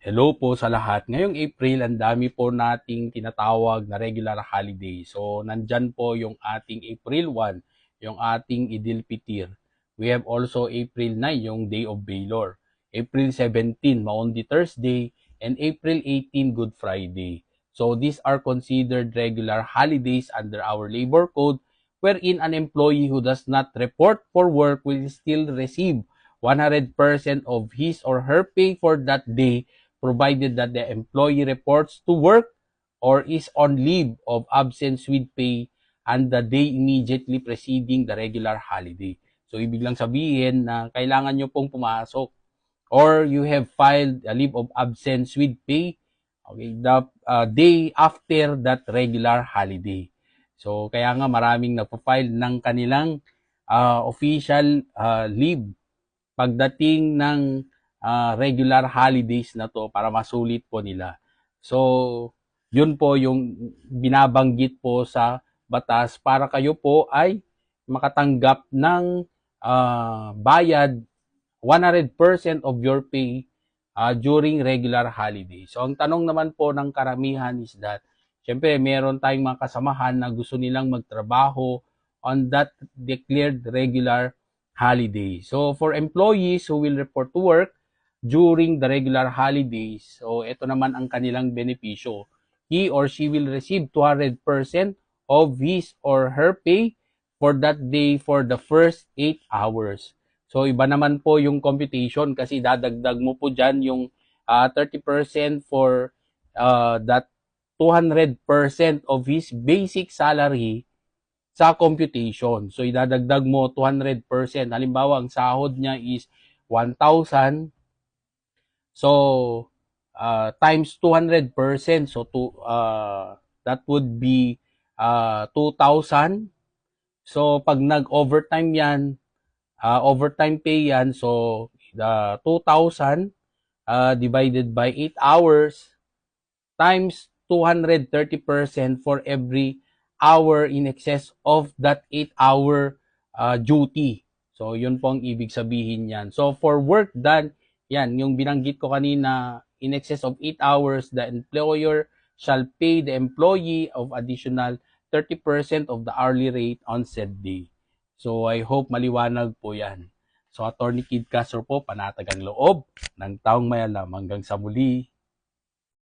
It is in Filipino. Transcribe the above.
Hello po sa lahat. Ngayong April, ang dami po nating tinatawag na regular holiday. So, nandyan po yung ating April 1, yung ating Idil Fitir. We have also April 9, yung Day of Baylor. April 17, Maundy Thursday. And April 18, Good Friday. So, these are considered regular holidays under our labor code wherein an employee who does not report for work will still receive 100% of his or her pay for that day provided that the employee reports to work or is on leave of absence with pay and the day immediately preceding the regular holiday. So, ibig lang sabihin na kailangan nyo pong pumasok or you have filed a leave of absence with pay okay, the uh, day after that regular holiday. So, kaya nga maraming nagpa-file ng kanilang uh, official uh, leave pagdating ng uh, regular holidays na to para masulit po nila. So, yun po yung binabanggit po sa batas para kayo po ay makatanggap ng uh, bayad 100% of your pay uh, during regular holiday. So, ang tanong naman po ng karamihan is that, syempre, meron tayong mga kasamahan na gusto nilang magtrabaho on that declared regular holiday. So, for employees who will report to work during the regular holidays, so ito naman ang kanilang benepisyo. He or she will receive 200% of his or her pay for that day for the first 8 hours. So, iba naman po yung computation kasi dadagdag mo po dyan yung uh, 30% for uh, that 200% of his basic salary sa computation. So, idadagdag mo 200%. Halimbawa, ang sahod niya is 1,000. So, uh, times 200%. So, to, uh, that would be uh, 2,000. So, pag nag-overtime yan, uh, overtime pay yan. So, the 2,000 uh, divided by 8 hours times 230% for every hour in excess of that 8-hour uh, duty. So, yun po ang ibig sabihin yan. So, for work done, yan, yung binanggit ko kanina, in excess of 8 hours, the employer shall pay the employee of additional 30% of the hourly rate on said day. So, I hope maliwanag po yan. So, Attorney Kid Castro po, panatagang loob ng taong mayalam hanggang sa muli.